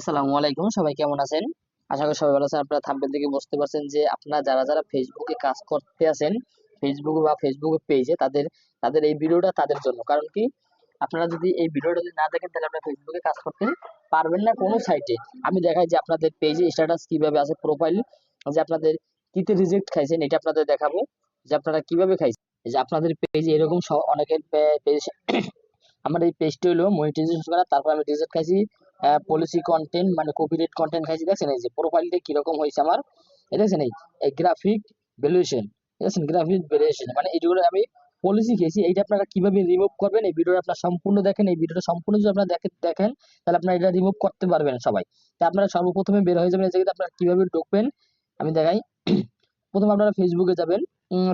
আসসালামু আলাইকুম, সবাই কেমন আছেন? আশা করি সবাই ভালো আছেন। আপনারা থাম্বনেল থেকে বুঝতে পারছেন যে আপনারা যারা যারা ফেসবুকে কাজ করতে আছেন ফেসবুক বা ফেসবুক পেজে তাদের তাদের এই ভিডিওটা তাদের জন্য। কারণ কি? আপনারা যদি এই ভিডিওটা যদি না দেখেন, তাহলে আপনারা ফেসবুকে কাজ করতে পারবেন না কোনো সাইটে আমি দেখাই যে আপনাদের পেজে স্ট্যাটাস কীভাবে আছে প্রোফাইল যে আপনাদের কিতে রিজেক্ট খাইছেন, এটা আপনাদের দেখাবো। যে আপনারা কীভাবে খাইছেন। যে আপনাদের পেজে এরকম অনেকের পেজ আমার এই পেজটা হলো মনিটাইজেশন করা, তারপর আমি রিজেক্ট খাইছি। পলিসি কন্টেন্ট মানে কপিরাইট কন্টেন্ট খাইছি, দেখছেন এই যে প্রোফাইলটা কীরকম হয়েছে আমার? এই দেখছেন এই গ্রাফিক ভ্যালুয়েশন দেখছেন গ্রাফিক ভ্যালুয়েশন মানে এইগুলো আমি পলিসি খেয়েছি, এইটা আপনারা কীভাবে রিমুভ করবেন? এই ভিডিওটা আপনারা সম্পূর্ণ দেখেন, এই ভিডিওটা সম্পূর্ণ যদি আপনারা দেখেন দেখেন, তাহলে আপনারা এটা রিমুভ করতে পারবেন সবাই। তা আপনারা সর্বপ্রথমে বের হয়ে যাবেন, এই জায়গাতে আপনারা কীভাবে ঢুকবেন, আমি দেখাই। প্রথম আপনারা ফেসবুকে যাবেন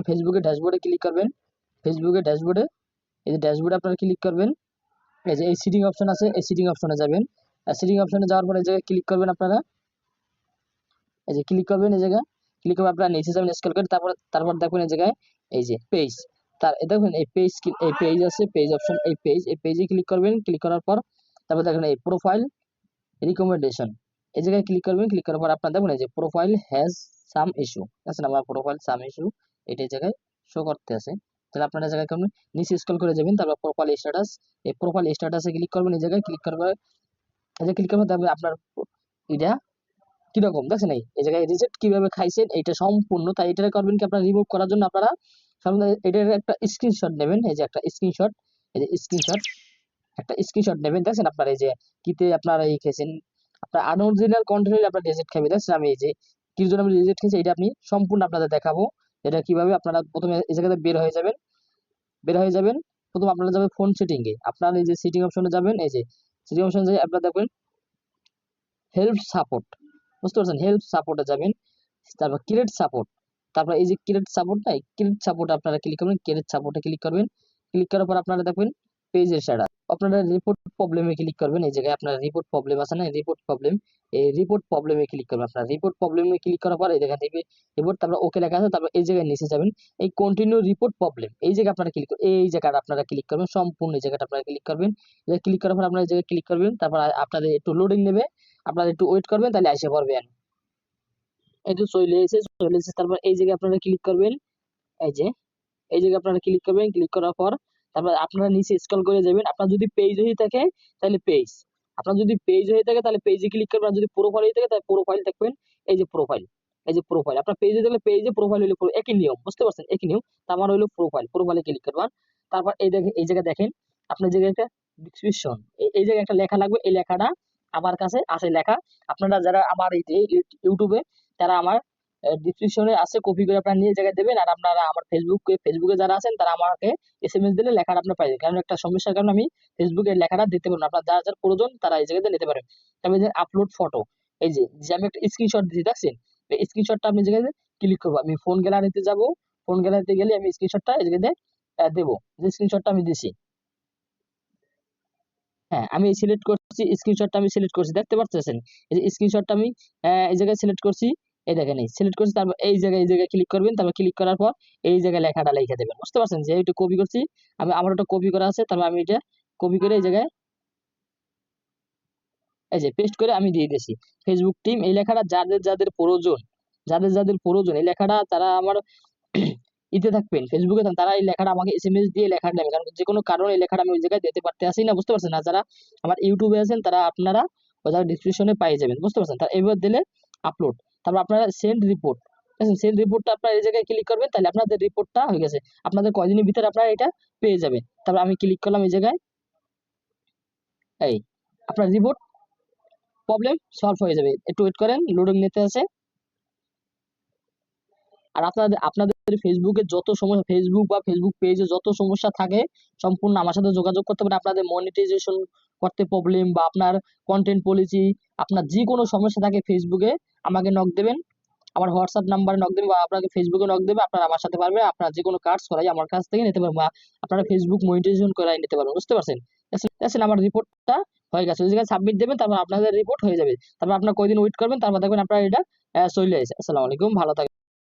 ফেসবুকে ড্যাশবোর্ডে ক্লিক করবেন। ফেসবুকে ড্যাশবোর্ডে এই যে ড্যাশবোর্ডে আপনারা ক্লিক করবেন। এই যে এই সিটিং অপশন আছে, এই সিটিং অপশনে যাবেন। সিটিং অপশনে যাওয়ার পরে এই জায়গায় ক্লিক করবেন আপনারা। এই যে ক্লিক করবেন এই জায়গায়। ক্লিক করে আপনারা নিচে যাবেন স্ক্রল করে তারপর তারপর দেখবেন এই জায়গায় এই যে পেজ তার দেখুন এই পেজ এই পেজ আছে পেজ অপশন এই পেজ এই পেজে ক্লিক করবেন ক্লিক করার পর তারপর দেখেন এই প্রোফাইল রিকমেন্ডেশন এই জায়গায় ক্লিক করবেন ক্লিক করার পর আপনার দেখুন এই যে প্রোফাইল হ্যাজ সাম ইস্যু আছে আমার প্রোফাইল সাম ইস্যু এটা এই জায়গায় শো করতে আছে। তাহলে আপনারা জায়গায় করবেন নিচে স্ক্রল করে যাবেন, তারপর প্রোফাইল স্ট্যাটাস এই প্রোফাইল স্ট্যাটাসে ক্লিক করবেন, এই জায়গায় ক্লিক করবে যে ক্লিক করবেন তারপরে আপনার এটা কীরকম? দেখছেন এই? এই জায়গায় রিজেক্ট কীভাবে খাইছেন? এইটা সম্পূর্ণ, তাই এটা করবেন কি? আপনারা রিমুভ করার জন্য আপনারা এটার একটা স্ক্রিনশট নেবেন। এই যে একটা স্ক্রিনশট এই যে স্ক্রিনশট একটা স্ক্রিনশট নেবেন। দেখছেন আপনার এই যে কিতে আপনারা এই খেয়েছেন আপনার আনঅরিজিনাল কন্টেন্ট আপনার রিজেক্ট খাবে দেখছেন আমি এই যে কি জন্য আমি রিজেক্ট খেয়েছি এটা আপনি সম্পূর্ণ আপনাদের দেখাবো। এটা কীভাবে আপনারা প্রথমে এই জায়গাতে বের হয়ে যাবেন? বের হয়ে যাবেন। প্রথম আপনারা যাবেন ফোন সেটিং এ আপনারা এই যে সেটিং অপশনে যাবেন। এই যে সেটিং অপশন যাই আপনারা দেখবেন হেল্প সাপোর্ট বুঝতে পারছেন? হেল্প সাপোর্টে যাবেন, তারপর ক্রিয়েট সাপোর্ট তারপর এই যে ক্রিয়েট সাপোর্ট নাই ক্রিয়েট সাপোর্টে আপনারা ক্লিক করবেন ক্রিয়েট সাপোর্টে ক্লিক করবেন ক্লিক করার পর আপনারা দেখবেন পেজের সেটা আপনারা রিপোর্ট প্রবলেমে ক্লিক করবেন, এই জায়গায় আপনার রিপোর্ট প্রবলেম আছে না? রিপোর্ট প্রবলেম এই রিপোর্ট প্রবলেমে ক্লিক করবেন আপনারা। রিপোর্ট প্রবলেমে ক্লিক করার পর এই জায়গা থেকে রিপোর্ট তারপর ওকে লেখা আছে, তারপর এই জায়গায় নিচে যাবেন। এই কন্টিনিউ রিপোর্ট প্রবলেম এই জায়গায় আপনারা ক্লিক এই জায়গাটা আপনারা ক্লিক করবেন, সম্পূর্ণ এই জায়গাটা আপনারা ক্লিক করবেন। এই ক্লিক করার পর আপনারা এই জায়গায় ক্লিক করবেন, তারপর আপনাদের একটু লোডিং নেবে, আপনারা একটু ওয়েট করবেন, তাহলে এসে পড়বেন এই যে চলে এসে চলে এসে তারপর এই জায়গায় আপনারা ক্লিক করবেন। এই যে, এই জায়গায় আপনারা ক্লিক করবেন ক্লিক করার পর তারপর আপনারা নিচে স্ক্রল করে যাবেন। আপনার যদি পেজ হয়ে থাকে, তাহলে পেজ আপনার যদি পেজ হয়ে থাকে, তাহলে পেজে ক্লিক করবেন। যদি প্রোফাইল হয়ে থাকে, তাহলে প্রোফাইল দেখবেন। এই যে প্রোফাইল এই যে প্রোফাইল আপনার পেজে দেখলে পেজে প্রোফাইল পুরো একই নিয়ম, বুঝতে পারছেন? একই নিয়ম। আমার হলো প্রোফাইল প্রোফাইলে ক্লিক করবেন। তারপর এই দেখেন, এই জায়গায় দেখেন, আপনার জায়গায় একটা ডিসক্রিপশন এই জায়গায় একটা লেখা লাগবে। এই লেখাটা আমার কাছে আছে লেখা। আপনারা যারা আমার এই ইউটিউবে তারা আমার ডিসক্রিপশনে আছে কপি করে আপনারা নিয়ে জায়গায় দেবেন। আর আপনারা আমার ফেসবুকে ফেসবুকে যারা আছেন, তারা আমাকে এসএমএস দিলে লেখাটা আপনার পাই কারণ একটা সমস্যার কারণে আমি ফেসবুকে লেখাটা দিতে পারব আপনার যার যার প্রয়োজন, তারা এই জায়গাতে নিতে পারেন তবে যে আপলোড ফটো এই যে যে আমি একটা স্ক্রিনশট দিচ্ছি দেখছেন? স্ক্রিনশটটা আপনি জায়গায় ক্লিক করব। আমি ফোন গ্যালারিতে যাব। ফোন গ্যালারিতে গেলে আমি স্ক্রিনশটটা এই জায়গাতে দেবো। যে স্ক্রিনশটটা আমি দিছি হ্যাঁ আমি সিলেক্ট করছি স্ক্রিনশটটা আমি সিলেক্ট করছি। দেখতে পাচ্ছেন এই যে স্ক্রিনশটটা আমি এই জায়গায় সিলেক্ট করছি। এই দেখেন এই সিলেক্ট করছি, তারপর এই জায়গায় এই জায়গায় ক্লিক করবেন, তারপর ক্লিক করার পর এই জায়গায় লেখাটা লিখে দেবেন। বুঝতে পারছেন? যে এটা কপি করছি, আমি আমার ওটা কপি করা আছে, তারপর আমি এটা কপি করে এই জায়গায় এই যে পেস্ট করে আমি দিয়ে দিয়েছি। ফেসবুক টিম এই লেখাটা যাদের যাদের প্রয়োজন, যাদের যাদের প্রয়োজন, এই লেখাটা তারা আমার ইতে থাকবেন ফেসবুকে তারা এই লেখাটা আমাকে এসএমএস দিয়ে লেখাটা দেবেন। কারণ যে কোনো কারণে এই লেখাটা আমি ওই জায়গায় দিতে পারতে আসি না, বুঝতে পারছেন? না যারা আমার ইউটিউবে আছেন, তারা আপনারা ওই জায়গায় ডিসক্রিপশনে পেয়ে যাবেন, বুঝতে পারছেন? তার এবার দিলে আপলোড তারপর আপনারা সেন্ড রিপোর্ট সেন্ড রিপোর্টটা আপনারা এই জায়গায় ক্লিক করবেন, তাহলে আপনাদের রিপোর্টটা হয়ে গেছে। আপনাদের কয়দিনের ভিতরে আপনারা এটা পেয়ে যাবেন? তারপর আমি ক্লিক করলাম এই জায়গায়। এই, আপনার রিপোর্ট প্রবলেম সলভ হয়ে যাবে। একটু ওয়েট করেন লোডিং নিতে আছে। আর আপনাদের আপনাদের ফেসবুকে যত সমস্যা ফেসবুক বা ফেসবুক পেজে যত সমস্যা থাকে, সম্পূর্ণ আমার সাথে যোগাযোগ করতে পারেন। আপনাদের মনিটাইজেশন করতে প্রবলেম বা আপনার কন্টেন্ট পলিসি আপনার যে কোনো সমস্যা থাকে ফেসবুকে আমাকে নক দেবেন। আমার হোয়াটসঅ্যাপ নাম্বারে নক দেবেন বা আপনাকে ফেসবুকে নক দেবে। আপনারা আমার সাথে পারবেন, আপনার যে কোনো কাজ করাই আমার কাছ থেকে নিতে পারবেন বা আপনারা ফেসবুক মনিটাইজেশন করাই নিতে পারবেন, বুঝতে পারছেন? দেখছেন আমার রিপোর্টটা হয়ে গেছে। ওই জায়গায় সাবমিট দেবেন, তারপর আপনাদের রিপোর্ট হয়ে যাবে। তারপর আপনার কয়দিন ওয়েট করবেন, তারপর দেখবেন আপনার এটা চলে আসে। আসসালামু আলাইকুম, ভালো থাকবেন।